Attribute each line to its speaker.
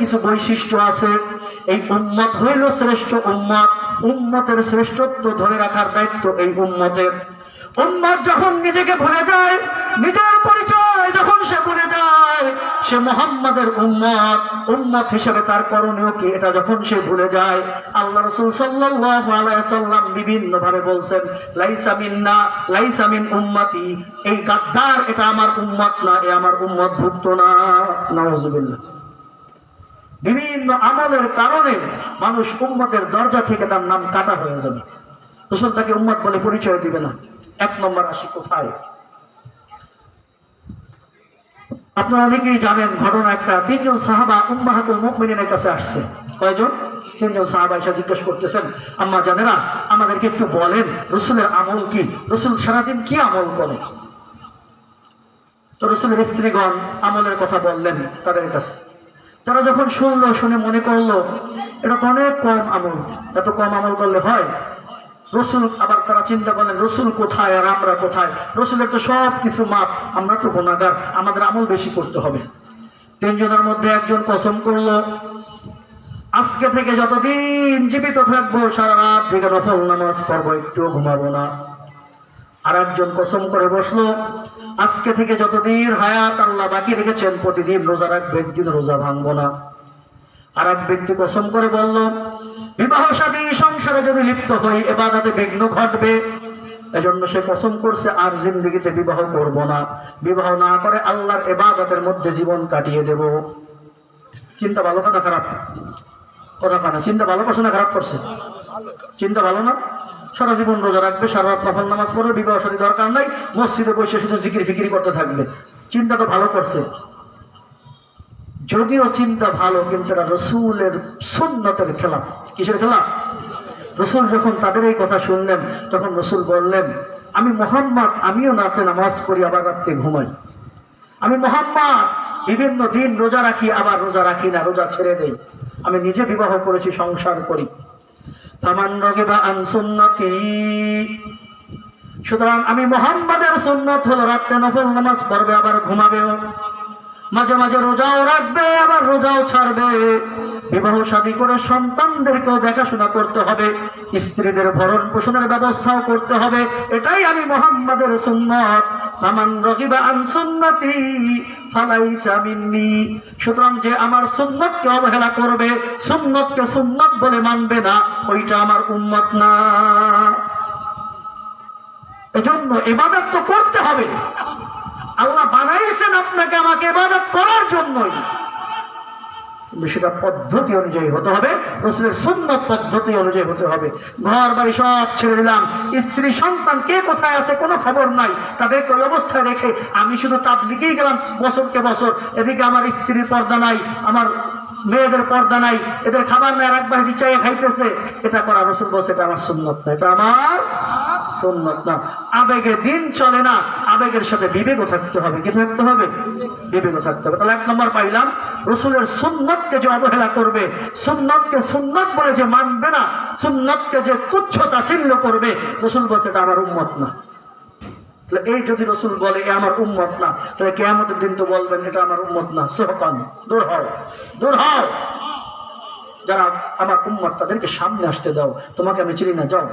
Speaker 1: কিছু বৈশিষ্ট্য আছে। এই উম্মত হইল শ্রেষ্ঠ উম্মত। উম্মতের শ্রেষ্ঠত্ব ধরে রাখার দায়িত্ব এই উম্মতের। উম্মত যখন নিজেকে ভুলে যায়, নিজের পরিচয় যখন সে ভুলে যায়, সে মোহাম্মদের উম্মত। উম্মত হিসেবে তার করণীয় কি, এটা যখন সে ভুলে যায়, আল্লাহ রসুল সাল্লাম বিভিন্ন ভাবে বলছেন, লাইসা মিন্না, লাইসা মিন উম্মতি। এই গাদ্দার, এটা আমার উম্মত না, এ আমার উম্মত ভুক্ত না। নাউজুবিল্লাহ। বিভিন্ন আমলের কারণে মানুষ উম্মতের দরজা থেকে তার নাম কাটা হয়ে যাবে। রসুল তাকে উম্মত বলে পরিচয় দিবে না। এক নম্বর আসি কোথায়? আপনারা অনেকেই জানেন ঘটনা একটা। তিনজন সাহাবা উম্মাহাতুল মুমিনের কাছে আসছে। কয়জন? তিনজন সাহাবা এসে জিজ্ঞেস করতেছেন, আম্মা জানেরা, আমাদেরকে একটু বলেন, রসুলের আমল কি? রসুল সারাদিন কি আমল করে? তো রসুলের স্ত্রীগণ আমলের কথা বললেন তাদের কাছে। তারা যখন শুনলো, শুনে মনে করল, এটা অনেক কম আমল। এত কম আমল করলে হয়। রসুল আবার তারা চিন্তা করলেন, রসুল কোথায় আর আমরা কোথায়? রসুলের তো সব কিছু মাপ, আমরা তো গুণাগার, আমাদের আমল বেশি করতে হবে। তিনজনের মধ্যে একজন কসম করল, আজকে থেকে যতদিন জীবিত থাকব, সারা রাত জেগে নফল নামাজ পড়ব একটু ঘুমাবো না। আর একজন কসম করে বসল আজকে থেকে যতদিন হায়াত আল্লাহ বাকি রেখেছেন, প্রতিদিন রোজা রাখব, একদিন রোজা ভাঙবো না। আর এক ব্যক্তি কসম করে বলল, বিবাহ সাদী সংসারে যদি লিপ্ত হই, এবাদাতে বিঘ্ন ঘটবে। এজন্য সে কসম করছে, আর জিন্দগিতে বিবাহ করব না। বিবাহ না করে আল্লাহর এবাদতের মধ্যে জীবন কাটিয়ে দেব। চিন্তা ভালো কথা, খারাপ? কথা কানা, চিন্তা ভালো করছে না খারাপ করছে? চিন্তা ভালো না? সারা জীবন রোজা রাখবে, সারা নফল নামাজ পড়বে, বিবাহ সাথী দরকার নাই, মসজিদে বসে শুধু জিকির ফিকিরি করতে থাকবে। চিন্তা তো ভালো করছে। যদিও চিন্তা ভালো, কিন্তু এটা রসুলের সুন্নতের খেলা কিসের খেলা রসুল যখন তাদের এই কথা শুনলেন, তখন রসুল বললেন, আমি মোহাম্মদ, আমিও রাতে নামাজ পড়ি, আবার রাত্রে ঘুমাই। আমি মোহাম্মদ, বিভিন্ন দিন রোজা রাখি, আবার রোজা রাখি না, রোজা ছেড়ে দেই। আমি নিজে বিবাহ করেছি, সংসার করি। তামান রগে বা আনসুন্নতি সুতরাং আমি মোহাম্মদের সুন্নত হলো রাত্রে নফল নামাজ পড়বে, আবার ঘুমাবেও মাঝে মাঝে রোজাও রাখবে, আবার রোজাও ছাড়বে। বিবাহ শাদী করে সন্তানদেরকেও দেখাশোনা করতে হবে, স্ত্রীদের ভরণ পোষণের ব্যবস্থাও করতে হবে। এটাই আমি মোহাম্মদের সুন্নত। আমান রহিবা আন সুন্নতি, ফালাইসা মিন্নি। সুতরাং যে আমার সুন্নতকে অবহেলা করবে, সুন্নতকে সুন্নত বলে মানবে না, ওইটা আমার উম্মত না। এজন্য ইবাদত তো করতে হবে। আল্লাহ বানাইছেন আপনাকে আমাকে ইবাদত করার জন্যই। সেটা পদ্ধতি অনুযায়ী হতে হবে, রসুলের সুন্নত পদ্ধতি অনুযায়ী হতে হবে। ঘর বাড়ি সব ছেড়ে দিলাম। স্ত্রী, সন্তান, কে কোথায় আছে কোনো খবর নাই। তাদেরকে ওই অবস্থায় রেখে আমি শুধু তার তাবলিগেই গেলাম বছরকে বছর। এদিকে আমার স্ত্রীর পর্দা নাই, আমার মেয়েদের পর্দা নাই, এদের খাবার নাই একবার বিচারে খাইতেছে। এটা করা রসুল বলছে, এটা আমার সুন্নত না, এটা আমার সুন্নত না। আবেগে দিন চলে না, আবেগের সাথে বিবেকও থাকতে হবে। কি থাকতে হবে? বিবেকও থাকতে হবে। তাহলে এক নম্বর পাইলাম রসুলের সুন্নতকে যে অবহেলা করবে, সুন্নতকে সুন্নত বলে যে মানবে না, সুন্নতকে যে তুচ্ছ তাছিল্য করবে, রসুল বলছে, এটা আমার উম্মত না। এই যদি রসুল বলে, এ আমার উম্মত না, তাহলে কেয়ামতের দিন তো বলবেন, এটা আমার উম্মত না। সোহপান দূর হও দূর হও। যারা আমার উম্মত তাদেরকে সামনে আসতে দাও, তোমাকে আমি চিনি না, যাও।